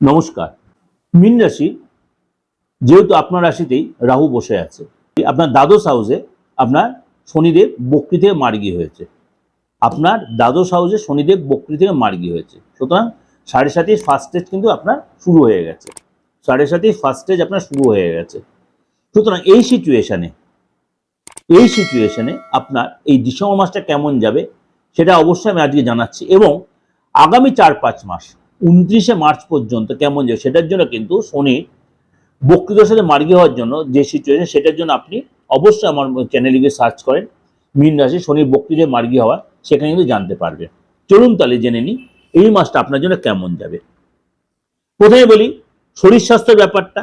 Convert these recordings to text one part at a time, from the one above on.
নমস্কার। মীন রাশি, যেহেতু আপনার রাশিতেই রাহু বসে আছে, আপনার দ্বাদশ হাউসে আপনার শনিদেব বক্রি থেকে মার্গী হয়েছে। আপনার দ্বাদশ হাউসে শনিদেব বক্রি থেকে মার্গী হয়েছে। সুতরাং সাড়ে সাতই ফার্স্ট স্টেজ কিন্তু আপনার শুরু হয়ে গেছে। সাড়ে সাতই ফার্স্ট স্টেজ আপনার শুরু হয়ে গেছে। সুতরাং এই সিচুয়েশানে এই সিচুয়েশানে আপনার এই ডিসেম্বর মাসটা কেমন যাবে, সেটা অবশ্যই আমি আজকে জানাচ্ছি এবং আগামী চার পাঁচ মাস উনত্রিশে মার্চ পর্যন্ত কেমন যাবে সেটার জন্য কিন্তু শনি বক্তৃতার সাথে মার্গী হওয়ার জন্য যে সিচুয়েশন সেটার জন্য আপনি অবশ্যই আমার চ্যানেলে গিয়ে সার্চ করেন, মীন রাশি শনির বক্তৃতায় মার্গী হওয়া, সেখানে কিন্তু জানতে পারবে। চলুন তাহলে জেনে নিই, এই মাসটা আপনার জন্য কেমন যাবে? প্রথমে বলি, শরীর স্বাস্থ্যের ব্যাপারটা,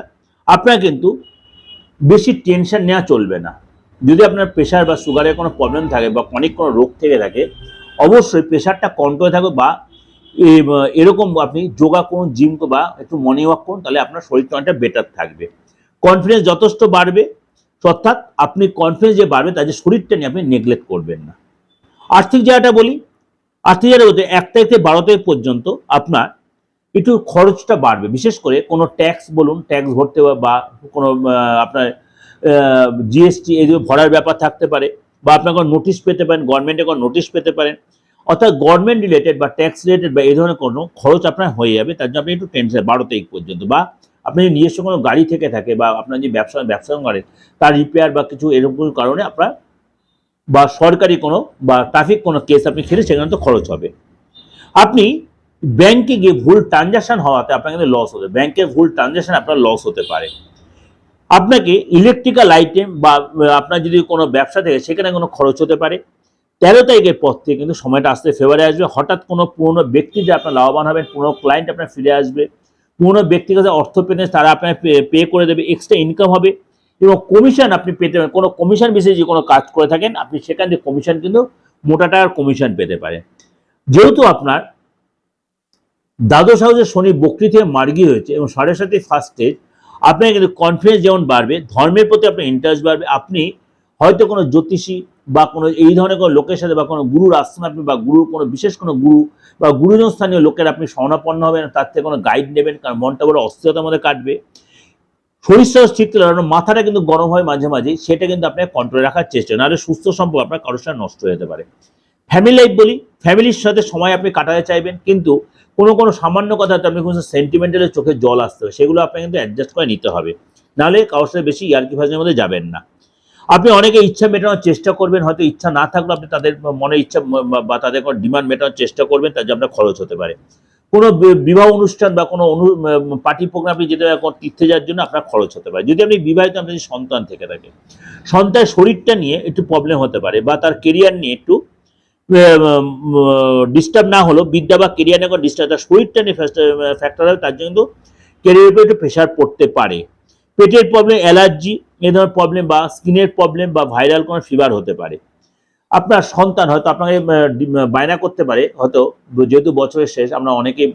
আপনার কিন্তু বেশি টেনশন নেওয়া চলবে না। যদি আপনার প্রেশার বা সুগারের কোনো প্রবলেম থাকে বা অনেক কোনো রোগ থেকে থাকে, অবশ্যই প্রেশারটা কন্ট্রোলে থাকবে বা এরকম আপনি যোগা করুন জিম বা একটু মর্নিং ওয়াক করুন, তাহলে আপনার শরীরটা অনেকটা বেটার থাকবে। কনফিডেন্স যথেষ্ট বাড়বে, অর্থাৎ আপনি কনফিডেন্স যে বাড়বে তার যে শরীরটা নিয়ে আপনি নেগলেক্ট করবেন না। আর্থিক জায়গাটা বলি, আর্থিক জায়গাটা বলতে এক তারিখ থেকে বারো তারিখ পর্যন্ত আপনার একটু খরচটা বাড়বে। বিশেষ করে কোনো ট্যাক্স বলুন ট্যাক্স ভরতে বা- কোনো আপনার জিএসটি এগুলো ভরার ব্যাপার থাকতে পারে, বা আপনার কোনো নোটিশ পেতে পারেন গভর্নমেন্টে কোনো নোটিশ পেতে পারেন অর্থাৎ গভর্নমেন্ট রিলেটেড বা ট্যাক্স রিলেটেড বা এই ধরনের কোনো খরচ আপনার হয়ে যাবে, তার জন্য আপনি একটু টেনশন বারো তারিখ পর্যন্ত বা আপনার যদি নিজস্ব কোনো গাড়ি থেকে থাকে বা আপনার যে ব্যবসা ব্যবসা করেন, তার রিপেয়ার বা কিছু এরকম কোনো কারণে আপনার বা সরকারি কোনো বা ট্রাফিক কোনো কেস আপনি খেলে সেখানে তো খরচ হবে। আপনি ব্যাংকে গিয়ে ভুল ট্রানজাকশন হওয়াতে আপনার কিন্তু লস হতে ব্যাংকে ভুল ট্রানজাকশন আপনার লস হতে পারে। আপনাকে ইলেকট্রিক্যাল আইটেম বা, আপনার যদি কোনো ব্যবসা থেকে সেখানে কোনো খরচ হতে পারে। তেরো তারিখের পর থেকে কিন্তু সময়টা আসতে ফেভারে আসবে। হঠাৎ কোনো পুরনো ব্যক্তি যে আপনার লাভবান হবেন পুরনো ক্লায়েন্ট আপনার ফিরে আসবে, পুরনো ব্যক্তির কাছে অর্থ পেতে তারা আপনার পে করে দেবে এক্সট্রা ইনকাম হবে এবং কমিশন আপনি পেতে পারেন। কোনো কমিশন বিষয়ে যে কোনো কাজ করে থাকেন, আপনি সেখান থেকে কমিশন কিন্তু মোটা টাকার কমিশন পেতে পারেন। যেহেতু আপনার দ্বাদশ হাউসে শনি বকরি মার্গী হয়েছে এবং সাড়ে সাথে ফার্স্ট স্টেজ আপনার কিন্তু কনফিডেন্স যেমন বাড়বে, ধর্মের প্রতি আপনার ইন্টারেস্ট বাড়বে, আপনি হয়তো কোনো জ্যোতিষী বা কোনো এই ধরনের কোনো লোকের সাথে বা কোনো গুরুর আশ্রম আপনি বা গুরুর কোনো বিশেষ কোনো গুরু বা গুরুজন স্থানীয় লোকের আপনি শরণাপন্ন হবেন তার থেকে কোনো গাইড নেবেন কারণ মনটা বড় অস্থিরতার মধ্যে কাটবে। শরীর স্বাস্থ্য ঠিক করে রাখুন, মাথাটা কিন্তু গরম হয় মাঝে মাঝে সেটা কিন্তু আপনাকে কন্ট্রোলে রাখার চেষ্টা নাহলে সুস্থ সম্পর্ক আপনার কারোর সাথে নষ্ট হয়ে যেতে পারে। ফ্যামিলি লাইফ বলি ফ্যামিলির সাথে সময় আপনি কাটাতে চাইবেন কিন্তু কোনো কোনো সামান্য কথাতে আপনি কোনো সেন্টিমেন্টালের চোখে জল আসতে হবে সেগুলো আপনাকে কিন্তু অ্যাডজাস্ট করে নিতে হবে। নাহলে কারোর সাথে বেশি ইয়ার্কি ফাজের মধ্যে যাবেন না। আপনি অনেকে ইচ্ছা মেটানোর চেষ্টা করবেন, হয়তো ইচ্ছা না থাকলেও আপনি তাদের মনে ইচ্ছা বা- তাদের কোনো ডিমান্ড মেটানোর চেষ্টা করবেন, তার জন্য আপনার খরচ হতে পারে। কোনো বিবাহ অনুষ্ঠান বা কোনো অনু পার্টি প্রোগ্রাম আপনি যেতে কোনো তীর্থে যাওয়ার জন্য আপনার খরচ হতে পারে। যদি আপনি বিবাহিত আপনার সন্তান থেকে থাকে সন্তানের শরীরটা নিয়ে একটু প্রবলেম হতে পারে বা তার কেরিয়ার নিয়ে একটু ডিস্টার্ব না হলো বিদ্যা বা কেরিয়ার নিয়ে কোনো ডিস্টার্ব তার শরীরটা নিয়ে ফ্যাক্টর হবে, তার জন্য কিন্তু কেরিয়ারের উপর একটু প্রেশার পড়তে পারে। পেটের প্রবলেম অ্যালার্জি এ ধরনের প্রবলেম বা স্কিনের প্রবলেম বা ভাইরাল কোনো ফিভার হতে পারে। আপনার সন্তান হয়তো আপনাকে বায়না করতে পারে, হয়তো যেহেতু বছরের শেষ, আমরা অনেকেই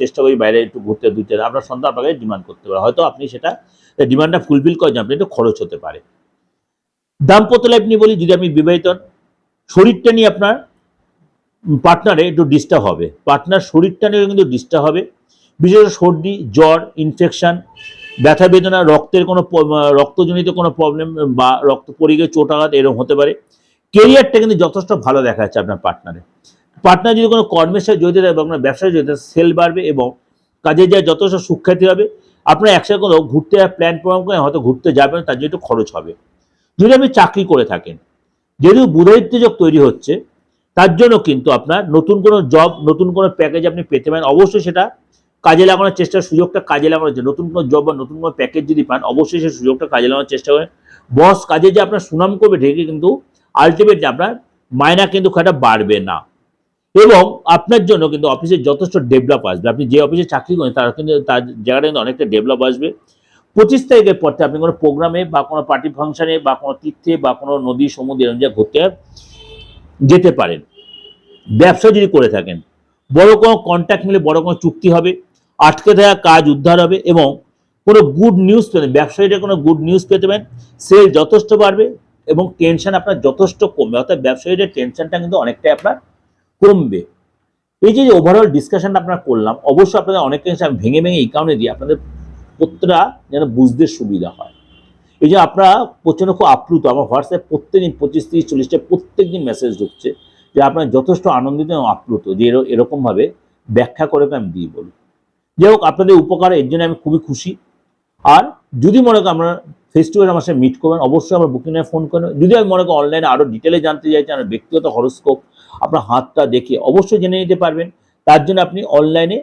চেষ্টা করি বাইরে একটু ঘুরতে দুইতে, আপনার সন্তান আপনাকে ডিমান্ড করতে পারে। হয়তো আপনি সেটা ডিমান্ডটা ফুলফিল করেন আপনি একটু খরচ হতে পারে। দাম্পত্য লাইফ নিয়ে বলি, যদি আপনি বিবাহিত, শরীরটা নিয়ে আপনার পার্টনারে একটু ডিস্টার্ব হবে। পার্টনার শরীরটা নিয়ে কিন্তু ডিস্টার্ব হবে। বিশেষ সর্দি, জ্বর ইনফেকশন ব্যথা বেদনা, রক্তের কোনো রক্তজনিত কোনো প্রবলেম বা রক্ত পড়ে গিয়ে চোট এরকম হতে পারে। কেরিয়ারটা কিন্তু যথেষ্ট ভালো দেখা যাচ্ছে আপনার পার্টনারে পার্টনার যদি কোনো কর্মের সাথে জড়িত থাকে বা আপনার ব্যবসায় জড়িত সেল বাড়বে এবং কাজে যা যথেষ্ট সুখ্যাতি হবে। আপনার একসাথে কোনো ঘুরতে প্ল্যান প্রোগ্রাম করে হয়তো ঘুরতে যাবেন, তার জন্য একটু খরচ হবে। যদি আপনি চাকরি করে থাকেন, যেহেতু বুধায়িত্ব যোগ তৈরি হচ্ছে, তার জন্য কিন্তু আপনার নতুন কোনো জব নতুন কোনো প্যাকেজ আপনি পেতে পারেন। অবশ্যই সেটা কাজে লাগানোর চেষ্টা, সুযোগটা কাজে লাগানোর জন্য। নতুন কোনো জব বা নতুন কোনো প্যাকেজ যদি পান, অবশ্যই সেই সুযোগটা কাজে লাগানোর চেষ্টা করেন বস কাজে যে আপনার সুনাম করবে, ঢেকে কিন্তু আলটিমেটলি আপনার মায়না কিন্তু খাটা বাড়বে না। এবং আপনার জন্য কিন্তু অফিসে যথেষ্ট ডেভেলপ আসবে। আপনি যে অফিসে চাকরি করেন, তার কিন্তু, তার জায়গাটা কিন্তু অনেকটা ডেভেলপ আসবে। পঁচিশ তারিখের পর থেকে আপনি কোনো প্রোগ্রামে বা কোনো পার্টি ফাংশনে বা কোনো তীর্থে বা কোনো নদী, সমুদ্রে এরকম জায়গায় ঘুরতে যেতে পারেন। ব্যবসা যদি করে থাকেন, বড় কোনো কন্ট্যাক্ট মিলে বড় কোনো চুক্তি হবে। আটকে থাকা কাজ উদ্ধার হবে এবং কোনো গুড নিউজ পেতেন ব্যবসায়ীরা কোনো গুড নিউজ পেতে পারেন। সেল যথেষ্ট বাড়বে এবং টেনশন আপনার যথেষ্ট কমবে। অর্থাৎ ব্যবসায়ীদের টেনশনটা কিন্তু অনেকটাই আপনার কমবে। এই যে ওভারঅল ডিসকাশনটা আপনার করলাম, অবশ্যই আপনাদের অনেক কিছু আমি ভেঙে ভেঙে এই কারণে দিই, আপনাদের প্রত্যেকটা যেন বুঝতে সুবিধা হয়। এই যে আপনারা প্রচণ্ড খুব আপ্লুত, আমার হোয়াটসঅ্যাপ প্রত্যেকদিন পঁচিশ তিরিশ চল্লিশটা প্রত্যেক দিন মেসেজ ঢুকছে যে আপনারা যথেষ্ট আনন্দিত এবং আপ্লুত যে এরকমভাবে ব্যাখ্যা করে আমি দিই বলি যাই হোক আপনাদের উপকার, এর জন্য আমি খুবই খুশি। আর যদি মনে করেন আপনারা ফেস টু ফেস আমার সাথে মিট করবেন, অবশ্যই আমার বুকিংয়ে ফোন করেন যদি আমি মনে করেন অনলাইনে আরও ডিটেলে জানতে চাইছেন আমার ব্যক্তিগত হরস্কোপ আপনার হাতটা দেখে অবশ্যই জেনে নিতে পারবেন। তার জন্য আপনি অনলাইনে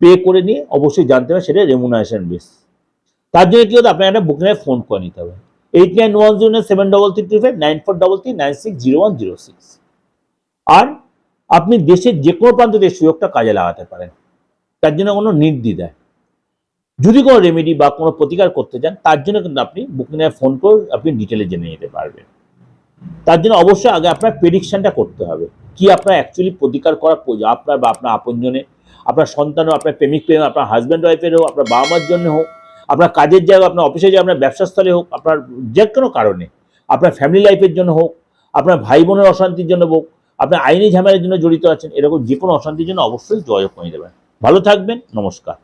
পে করে নিয়ে অবশ্যই জানতে পারবেন, সেটা রেমুনারেশন বেস তার জন্য কি হতো আপনার একটা বুকিংয়ে ফোন করে নিতে হবে। Eight nine one zero nine seven double three two five nine four double three nine six zero one zero six আর আপনি দেশের যে কোনো প্রান্ত সুযোগটা কাজে লাগাতে পারেন। তার জন্য কোনো নির্দ্বিধায়। যদি কোনো রেমেডি বা কোনো প্রতিকার করতে চান, তার জন্য কিন্তু আপনি বুকিংয়ে ফোন করে আপনি ডিটেলে জেনে নিতে পারবেন। তার জন্য অবশ্যই আগে আপনার প্রেডিকশনটা করতে হবে। কি আপনার অ্যাকচুয়ালি প্রতিকার করা প্রয়োজন? আপনার বা আপনার আপনজনে আপনার সন্তানও, আপনার প্রেমিক প্রেম, আপনার হাজব্যান্ড ওয়াইফের হোক, আপনার বাবা মার জন্য হোক, আপনার কাজের জায়গা আপনার অফিসে যাওয়া আপনার ব্যবসাস্থলে হোক, আপনার যে কোনো কারণে, আপনার ফ্যামিলি লাইফের জন্য হোক, আপনার ভাই বোনের অশান্তির জন্য হোক, আপনার আইনি ঝামেলার জন্য জড়িত আছেন, এরকম যে কোনো অশান্তির জন্য অবশ্যই যোগাযোগ করে দেবেন ভালো থাকবেন নমস্কার।